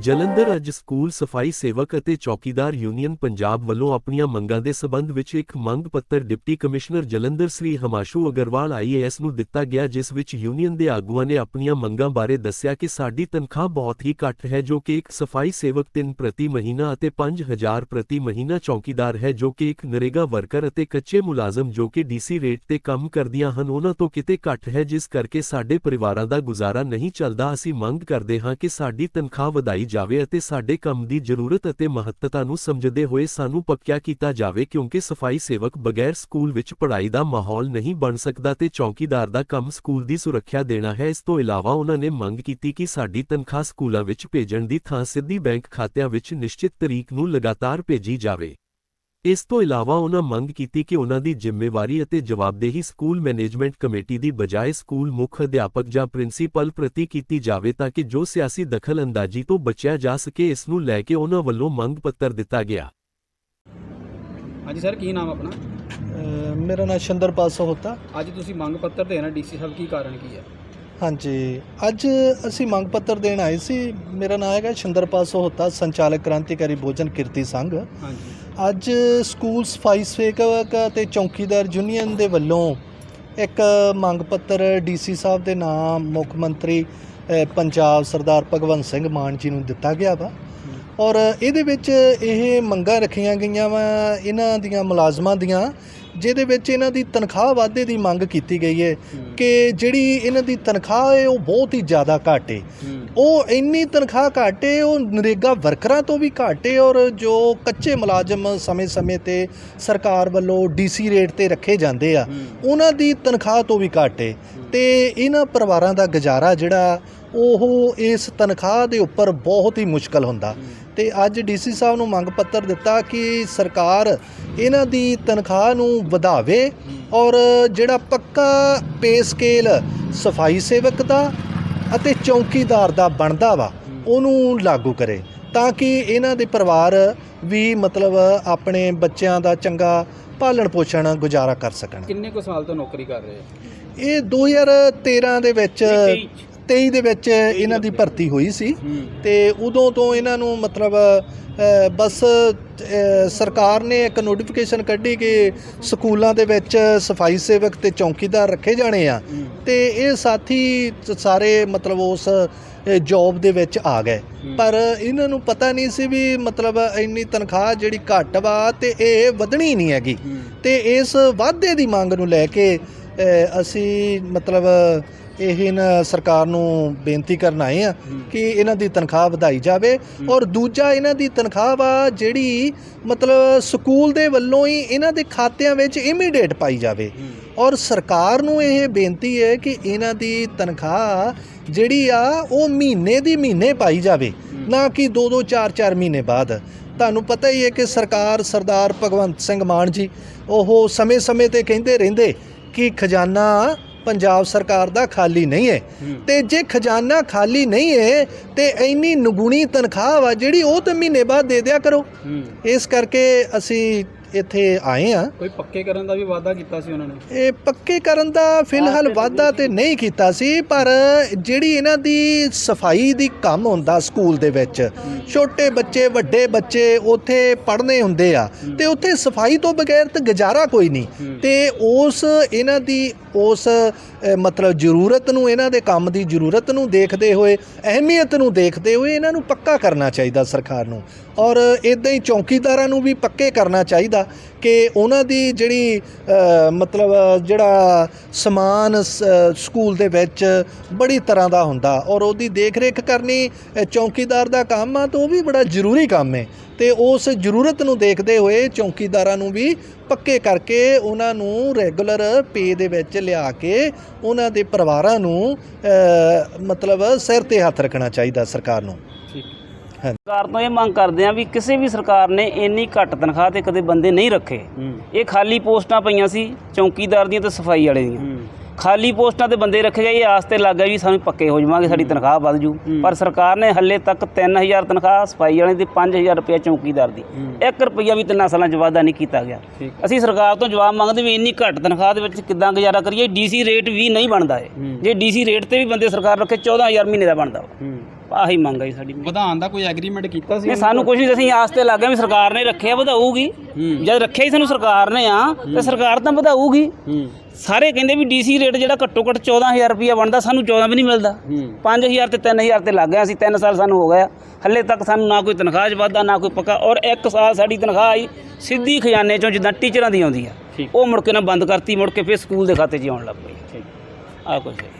ਜਲੰਧਰ ਅੱਜ ਸਕੂਲ ਸਫ਼ਾਈ ਸੇਵਕ ਅਤੇ ਚੌਕੀਦਾਰ ਯੂਨੀਅਨ ਪੰਜਾਬ ਵੱਲੋਂ ਆਪਣੀਆਂ ਮੰਗਾਂ ਦੇ ਸਬੰਧ ਵਿੱਚ ਇੱਕ ਮੰਗ ਪੱਤਰ deputy commissioner Jalandhar Sri Himanshu Agarwal IAS ਨੂੰ ਦਿੱਤਾ ਗਿਆ, ਜਿਸ ਵਿੱਚ ਯੂਨੀਅਨ ਦੇ ਆਗੂਆਂ ਨੇ ਆਪਣੀਆਂ ਮੰਗਾਂ ਬਾਰੇ ਦੱਸਿਆ ਕਿ ਸਾਡੀ ਤਨਖਾਹ ਬਹੁਤ ਹੀ ਘੱਟ ਹੈ, ਜੋ ਕਿ ਇੱਕ ਸਫ਼ਾਈ ਸੇਵਕ 3 ਪ੍ਰਤੀ ਮਹੀਨਾ ਅਤੇ 5000 ਪ੍ਰਤੀ ਮਹੀਨਾ ਚੌਕੀਦਾਰ ਹੈ, ਜੋ ਕਿ ਇੱਕ ਨਰੇਗਾ ਵਰਕਰ ਅਤੇ ਕੱਚੇ ਮੁਲਾਜ਼ਮ ਜੋ ਕਿ ਡੀਸੀ ਰੇਟ ਤੇ ਕੰਮ ਕਰਦੀਆਂ ਹਨ, ਉਹਨਾਂ ਤੋਂ ਕਿਤੇ ਘੱਟ ਹੈ, ਜਿਸ ਕਰਕੇ ਸਾਡੇ ਪਰਿਵਾਰਾਂ ਦਾ ਗੁਜ਼ਾਰਾ ਨਹੀਂ ਚੱਲਦਾ। ਅਸੀਂ ਮੰਗ ਕਰਦੇ ਹਾਂ ਕਿ ਸਾਡੀ ਤਨਖਾਹ ਵਧਾਈ ਜਾਵੇ ਅਤੇ ਸਾਡੇ ਕੰਮ ਦੀ ਜ਼ਰੂਰਤ ਅਤੇ ਮਹੱਤਤਾ ਨੂੰ ਸਮਝਦੇ ਹੋਏ ਸਾਨੂੰ ਪੱਕਿਆ ਕੀਤਾ ਜਾਵੇ ਕਿਉਂਕਿ ਸਫ਼ਾਈ ਸੇਵਕ ਬਗੈਰ ਸਕੂਲ ਵਿੱਚ ਪੜ੍ਹਾਈ ਦਾ ਮਾਹੌਲ ਨਹੀਂ ਬਣ ਸਕਦਾ ਤੇ ਚੌਕੀਦਾਰ ਦਾ ਕੰਮ ਸਕੂਲ ਦੀ ਸੁਰੱਖਿਆ ਦੇਣਾ ਹੈ। ਇਸ ਤੋਂ ਇਲਾਵਾ ਉਹਨਾਂ ਨੇ ਮੰਗ ਕੀਤੀ ਕਿ ਸਾਡੀ ਤਨਖਾਹ ਸਕੂਲਾਂ ਵਿੱਚ ਭੇਜਣ ਦੀ ਥਾਂ ਸਿੱਧੀ ਬੈਂਕ ਖਾਤਿਆਂ ਵਿੱਚ ਨਿਸ਼ਚਿਤ ਤਰੀਕ ਨੂੰ ਲਗਾਤਾਰ ਭੇਜੀ ਜਾਵੇ। ਇਸ ਤੋਂ ਇਲਾਵਾ ਉਹਨਾਂ ਮੰਗ ਕੀਤੀ ਕਿ ਉਹਨਾਂ ਦੀ ਜ਼ਿੰਮੇਵਾਰੀ ਅਤੇ ਜਵਾਬਦੇਹੀ ਸਕੂਲ ਮੈਨੇਜਮੈਂਟ ਕਮੇਟੀ ਦੀ ਬਜਾਏ ਸਕੂਲ ਮੁੱਖ ਅਧਿਆਪਕ ਜਾਂ ਪ੍ਰਿੰਸੀਪਲ ਪ੍ਰਤੀ ਕੀਤੀ ਜਾਵੇ ਤਾਂ ਕਿ ਜੋ ਸਿਆਸੀ ਦਖਲ-ਅੰਦਾਜ਼ੀ ਤੋਂ ਬਚਿਆ ਜਾ ਸਕੇ ਇਸ ਨੂੰ ਲੈ ਕੇ ਉਹਨਾਂ ਵੱਲੋਂ ਮੰਗ ਪੱਤਰ ਦਿੱਤਾ ਗਿਆ। ਹਾਂਜੀ ਸਰ ਕੀ ਨਾਮ ਆਪਣਾ? ਅ, ਮੇਰਾ ਨਾਮ ਸ਼ੰਦਰਪਾਲ ਸਹੋਤਾ। ਅੱਜ ਤੁਸੀਂ ਮੰਗ ਪੱਤਰ ਦੇਣਾ ਡੀਸੀ ਸਾਹਿਬ ਕੀ ਕਾਰਨ ਕੀ ਹੈ? ਹਾਂਜੀ ਅੱਜ ਅਸੀਂ ਮੰਗ ਪੱਤਰ ਦੇਣ ਆਏ ਸੀ। ਮੇਰਾ ਨਾਮ ਹੈਗਾ ਸ਼ੰਦਰਪਾਲ ਸਹੋਤਾ ਸੰਚਾਲਕ ਕ੍ਰਾਂਤੀਕਾਰੀ ਭੋਜਨ ਕਿਰਤੀ ਸੰਘ। ਹਾਂਜੀ। ਅੱਜ ਸਕੂਲ ਸਫ਼ਾਈ ਸੇਵਕ ਅਤੇ ਚੌਕੀਦਾਰ ਯੂਨੀਅਨ ਦੇ ਵੱਲੋਂ ਇੱਕ ਮੰਗ ਪੱਤਰ ਡੀਸੀ ਸਾਹਿਬ ਦੇ ਨਾਮ, ਮੁੱਖ ਮੰਤਰੀ ਪੰਜਾਬ ਸਰਦਾਰ ਭਗਵੰਤ ਸਿੰਘ ਮਾਨ ਜੀ ਨੂੰ ਦਿੱਤਾ ਗਿਆ ਵਾ। ਔਰ ਇਹਦੇ ਵਿੱਚ ਇਹ ਮੰਗਾਂ ਰੱਖੀਆਂ ਗਈਆਂ ਵਾ, ਇਹਨਾਂ ਦੀਆਂ ਮੁਲਾਜ਼ਮਾਂ ਦੀਆਂ ਜਿਹਦੇ ਵਿੱਚ ਇਹਨਾਂ ਦੀ ਤਨਖਾਹ ਵਾਧੇ ਦੀ ਮੰਗ ਕੀਤੀ ਗਈ ਹੈ ਕਿ ਜਿਹੜੀ ਇਹਨਾਂ ਦੀ ਤਨਖਾਹ ਹੈ ਉਹ ਬਹੁਤ ਹੀ ਜ਼ਿਆਦਾ ਘੱਟ ਹੈ। ਉਹ ਇੰਨੀ ਤਨਖਾਹ ਘੱਟ ਹੈ ਉਹ ਨਰੇਗਾ ਵਰਕਰਾਂ ਤੋਂ ਵੀ ਘੱਟ ਹੈ ਔਰ ਜੋ ਕੱਚੇ ਮੁਲਾਜ਼ਮ ਸਮੇਂ-ਸਮੇਂ ਤੇ ਸਰਕਾਰ ਵੱਲੋਂ ਡੀਸੀ ਰੇਟ ਤੇ ਰੱਖੇ ਜਾਂਦੇ ਆ ਉਹਨਾਂ ਦੀ ਤਨਖਾਹ ਤੋਂ ਵੀ ਘੱਟ ਹੈ। ਤੇ ਇਹਨਾਂ ਪਰਿਵਾਰਾਂ ਦਾ ਗੁਜ਼ਾਰਾ ਜਿਹੜਾ ਉਹ ਇਸ ਤਨਖਾਹ ਦੇ ਉੱਪਰ ਬਹੁਤ ਹੀ ਮੁਸ਼ਕਲ ਹੁੰਦਾ। ਤੇ ਅੱਜ ਡੀਸੀ ਸਾਹਿਬ ਨੂੰ ਮੰਗ ਪੱਤਰ ਦਿੱਤਾ ਕਿ ਸਰਕਾਰ ਇਹਨਾਂ ਦੀ ਤਨਖਾਹ ਨੂੰ ਵਧਾਵੇ ਔਰ ਜਿਹੜਾ ਪੱਕਾ ਪੇ ਸਕੇਲ ਸਫ਼ਾਈ ਸੇਵਕ ਦਾ ਅਤੇ ਚੌਕੀਦਾਰ ਦਾ ਬਣਦਾ ਵਾ ਉਹਨੂੰ ਲਾਗੂ ਕਰੇ ਤਾਂ ਕਿ ਇਹਨਾਂ ਦੇ ਪਰਿਵਾਰ ਵੀ ਮਤਲਬ ਆਪਣੇ ਬੱਚਿਆਂ ਦਾ ਚੰਗਾ ਪਾਲਣ ਪੋਸ਼ਣ ਗੁਜ਼ਾਰਾ ਕਰ ਸਕਣ। ਕਿੰਨੇ ਕੁ ਸਾਲ ਤੋਂ ਨੌਕਰੀ ਕਰ ਰਹੇ ਹੋ ਇਹ 2013 ਦੇ ਵਿੱਚ 23 ਦੇ ਵਿੱਚ ਇਹਨਾਂ ਦੀ ਭਰਤੀ ਹੋਈ ਸੀ ਤੇ ਉਦੋਂ ਤੋਂ ਇਹਨਾਂ ਨੂੰ ਮਤਲਬ ਬਸ ਸਰਕਾਰ ਨੇ ਇੱਕ ਨੋਟੀਫਿਕੇਸ਼ਨ ਕੱਢੀ ਕਿ ਸਕੂਲਾਂ ਦੇ ਵਿੱਚ ਸਫ਼ਾਈ ਸੇਵਕ ਤੇ ਚੌਕੀਦਾਰ ਰੱਖੇ ਜਾਣੇ ਆ। ਤੇ ਇਹ ਸਾਥੀ ਸਾਰੇ ਮਤਲਬ ਉਸ ਜੌਬ ਦੇ ਵਿੱਚ ਆ ਗਏ। ਪਰ ਇਹਨਾਂ ਨੂੰ ਪਤਾ ਨਹੀਂ ਸੀ ਵੀ ਮਤਲਬ ਇੰਨੀ ਤਨਖਾਹ ਜਿਹੜੀ ਘੱਟ ਵਾ ਤੇ ਇਹ ਵਧਣੀ ਨਹੀਂ ਹੈਗੀ। ਤੇ ਇਸ ਵਾਧੇ ਦੀ ਮੰਗ ਨੂੰ ਲੈ ਕੇ ਅਸੀਂ ਮਤਲਬ ਇਹ ਨਾ ਸਰਕਾਰ ਨੂੰ ਬੇਨਤੀ ਕਰਨ ਆਏ ਆ ਕਿ ਇਹਨਾਂ ਦੀ ਤਨਖਾਹ ਵਧਾਈ ਜਾਵੇ ਔਰ ਦੂਜਾ ਇਹਨਾਂ ਦੀ ਤਨਖਾਹ ਵਾ ਜਿਹੜੀ ਮਤਲਬ ਸਕੂਲ ਦੇ ਵੱਲੋਂ ਹੀ ਇਹਨਾਂ ਦੇ ਖਾਤਿਆਂ ਵਿੱਚ ਇਮੀਡੀਏਟ ਪਾਈ ਜਾਵੇ। ਔਰ ਸਰਕਾਰ ਨੂੰ ਇਹ ਬੇਨਤੀ ਹੈ ਕਿ ਇਹਨਾਂ ਦੀ ਤਨਖਾਹ ਜਿਹੜੀ ਆ ਉਹ ਮਹੀਨੇ ਦੀ ਮਹੀਨੇ ਪਾਈ ਜਾਵੇ ਨਾ ਕਿ 2-2 4-4 ਮਹੀਨੇ ਬਾਅਦ। ਤੁਹਾਨੂੰ ਪਤਾ ਹੀ ਹੈ ਕਿ ਸਰਕਾਰ ਸਰਦਾਰ ਭਗਵੰਤ ਸਿੰਘ ਮਾਨ ਜੀ ਉਹ ਸਮੇਂ-ਸਮੇਂ ਤੇ ਕਹਿੰਦੇ ਰਹਿੰਦੇ ਕਿ ਖਜ਼ਾਨਾ ਪੰਜਾਬ ਸਰਕਾਰ ਦਾ ਖਾਲੀ ਨਹੀਂ ਹੈ। ਤੇ ਜੇ ਖਜ਼ਾਨਾ ਖਾਲੀ ਨਹੀਂ ਹੈ ਤੇ ਇੰਨੀ ਨਗੁਣੀ ਤਨਖਾਹ ਵਾ ਜਿਹੜੀ ਉਹ ਤਾਂ ਮਹੀਨੇ ਬਾਅਦ ਦੇ ਦਿਆ ਕਰੋ। ਇਸ ਕਰਕੇ ਅਸੀਂ ਇੱਥੇ ਆਏ ਆ। ਕੋਈ ਪੱਕੇ ਕਰਨ ਦਾ ਵੀ ਵਾਅਦਾ ਕੀਤਾ ਸੀ ਉਹਨਾਂ ਨੇ? ਇਹ ਪੱਕੇ ਕਰਨ ਦਾ ਫਿਲਹਾਲ ਵਾਅਦਾ ਤੇ ਨਹੀਂ ਕੀਤਾ ਸੀ ਪਰ ਜਿਹੜੀ ਇਹਨਾਂ ਦੀ ਸਫ਼ਾਈ ਦੀ ਕੰਮ ਹੁੰਦਾ ਸਕੂਲ ਦੇ ਵਿੱਚ ਛੋਟੇ ਬੱਚੇ ਵੱਡੇ ਬੱਚੇ ਉੱਥੇ ਪੜ੍ਹਨੇ ਹੁੰਦੇ ਆ। ਤੇ ਉੱਥੇ ਸਫ਼ਾਈ ਤੋਂ ਬਗੈਰ ਤਾਂ ਗੁਜ਼ਾਰਾ ਕੋਈ ਨਹੀਂ। ਤੇ ਉਸ ਇਹਨਾਂ ਦੀ ਉਸ ਮਤਲਬ ਜ਼ਰੂਰਤ ਨੂੰ ਇਹਨਾਂ ਦੇ ਕੰਮ ਦੀ ਜ਼ਰੂਰਤ ਨੂੰ ਦੇਖਦੇ ਹੋਏ ਅਹਿਮੀਅਤ ਨੂੰ ਦੇਖਦੇ ਹੋਏ ਇਹਨਾਂ ਨੂੰ ਪੱਕਾ ਕਰਨਾ ਚਾਹੀਦਾ ਸਰਕਾਰ ਨੂੰ। ਔਰ ਇਦਾਂ ਹੀ ਚੌਕੀਦਾਰਾਂ ਨੂੰ ਵੀ ਪੱਕੇ ਕਰਨਾ ਚਾਹੀਦਾ ਕਿ ਉਹਨਾਂ ਦੀ ਜਿਹੜੀ ਮਤਲਬ ਜਿਹੜਾ ਸਮਾਨ ਸਕੂਲ ਦੇ ਵਿੱਚ ਬੜੀ ਤਰ੍ਹਾਂ ਦਾ ਹੁੰਦਾ ਔਰ ਉਹਦੀ ਦੇਖ-ਰੇਖ ਕਰਨੀ ਚੌਕੀਦਾਰ ਦਾ ਕੰਮ ਆ ਤਾਂ ਉਹ ਵੀ ਬੜਾ ਜ਼ਰੂਰੀ ਕੰਮ ਹੈ ਤੇ ਉਸ ਜ਼ਰੂਰਤ ਨੂੰ ਦੇਖਦੇ ਹੋਏ ਚੌਕੀਦਾਰਾਂ ਨੂੰ ਵੀ ਪੱਕੇ ਕਰਕੇ ਉਹਨਾਂ ਨੂੰ ਰੈਗੂਲਰ ਪੇ ਦੇ ਵਿੱਚ ਲਿਆ ਕੇ ਉਹਨਾਂ ਦੇ ਪਰਿਵਾਰਾਂ ਨੂੰ ਮਤਲਬ ਸਿਰ ਤੇ ਹੱਥ ਰੱਖਣਾ ਚਾਹੀਦਾ ਸਰਕਾਰ ਨੂੰ। ਸਰਕਾਰ ਤੋਂ ਇਹ ਮੰਗ ਕਰਦੇ ਆ ਵੀ ਕਿਸੇ ਵੀ ਸਰਕਾਰ ਨੇ ਇੰਨੀ ਘੱਟ ਤਨਖਾਹ ਤੇ ਕਦੇ ਬੰਦੇ ਨਹੀਂ ਰੱਖੇ। ਇਹ ਖਾਲੀ ਪੋਸਟਾਂ ਪਈਆਂ ਸੀ ਚੌਕੀਦਾਰ ਦੀਆਂ ਤੇ ਸਫ਼ਾਈ ਵਾਲੇ ਦੀਆਂ। ਖਾਲੀ ਪੋਸਟਾਂ ਤੇ ਬੰਦੇ ਰੱਖੇ ਗਏ ਇਹ ਆਸ ਤੇ ਲੱਗ ਗਿਆ ਵੀ ਸਾਨੂੰ ਪੱਕੇ ਹੋ ਜਾਵਾਂਗੇ ਸਾਡੀ ਤਨਖਾਹ ਵੱਧ ਜੂ। ਪਰ ਸਰਕਾਰ ਨੇ ਹੱਲੇ ਤੱਕ 3000 ਤਨਖਾਹ ਸਫ਼ਾਈ ਵਾਲੇ ਦੀ 5000 ਰੁਪਏ ਚੌਕੀਦਾਰ ਦੀ। 1 ਰੁਪਿਆ ਵੀ ਤਿੰਨਾਂ ਸਾਲਾਂ 'ਚ ਵਾਧਾ ਨਹੀਂ ਕੀਤਾ ਗਿਆ। ਅਸੀਂ ਸਰਕਾਰ ਤੋਂ ਜਵਾਬ ਮੰਗਦੇ ਵੀ ਇੰਨੀ ਘੱਟ ਤਨਖਾਹ ਦੇ ਵਿੱਚ ਕਿੱਦਾਂ ਗੁਜ਼ਾਰਾ ਕਰੀਏ ਡੀਸੀ ਰੇਟ ਵੀ ਨਹੀਂ ਬਣਦਾ ਏ ਜੇ ਡੀਸੀ ਰੇਟ ਤੇ ਵੀ ਬੰਦੇ ਸਰਕਾਰ ਰੱਖੇ 14000 ਮਹੀਨੇ ਦਾ ਬਣਦਾ। ਵਾ ਆਹੀ ਮੰਗ ਹੈ ਜੀ ਸਾਡੀ। ਵਧਾਉਣ ਦਾ ਕੋਈ ਐਗਰੀਮੈਂਟ ਕੀਤਾ ਸੀ? ਨਹੀਂ ਸਾਨੂੰ ਕੁਝ ਨਹੀਂ ਅਸੀਂ ਆਸ ਤੇ ਲੱਗ ਗਏ ਵੀ ਸਰਕਾਰ ਨੇ ਰੱਖਿਆ ਵਧਾਊਗੀ। ਜਦ ਰੱਖਿਆ ਹੀ ਸਾਨੂੰ ਸਰਕਾਰ ਨੇ ਆ ਤੇ ਸਰਕਾਰ ਤਾਂ ਵਧਾਊਗੀ। ਸਾਰੇ ਕਹਿੰਦੇ ਵੀ ਡੀਸੀ ਰੇਟ ਜਿਹੜਾ ਘੱਟੋ ਘੱਟ 14000 ਰੁਪਇਆ ਬਣਦਾ ਸਾਨੂੰ 14 ਵੀ ਨਹੀਂ ਮਿਲਦਾ। ਹੂੰ। 5000 ਤੇ 3000 ਤੇ ਲੱਗ ਗਿਆ ਅਸੀਂ 3 ਸਾਲ ਸਾਨੂੰ ਹੋ ਗਿਆ। ਹੱਲੇ ਤੱਕ ਸਾਨੂੰ ਨਾ ਕੋਈ ਤਨਖਾਹ 'ਚ ਵਾਧਾ ਨਾ ਕੋਈ ਪੱਕਾ। ਔਰ ਇੱਕ ਸਾਲ ਸਾਡੀ ਤਨਖਾਹ ਆਈ ਸਿੱਧੀ ਖਜ਼ਾਨੇ 'ਚੋਂ ਜਿੱਦਾਂ ਟੀਚਰਾਂ ਦੀ ਆਉਂਦੀ ਆ। ਉਹ ਮੁੜ ਕੇ ਨਾ ਬੰਦ ਕਰਤੀ ਮੁੜ ਕੇ ਫਿਰ ਸਕੂਲ ਦੇ ਖਾਤੇ 'ਚ ਆਉਣ ਲੱਗ ਪਈ। ਆ ਹੈ।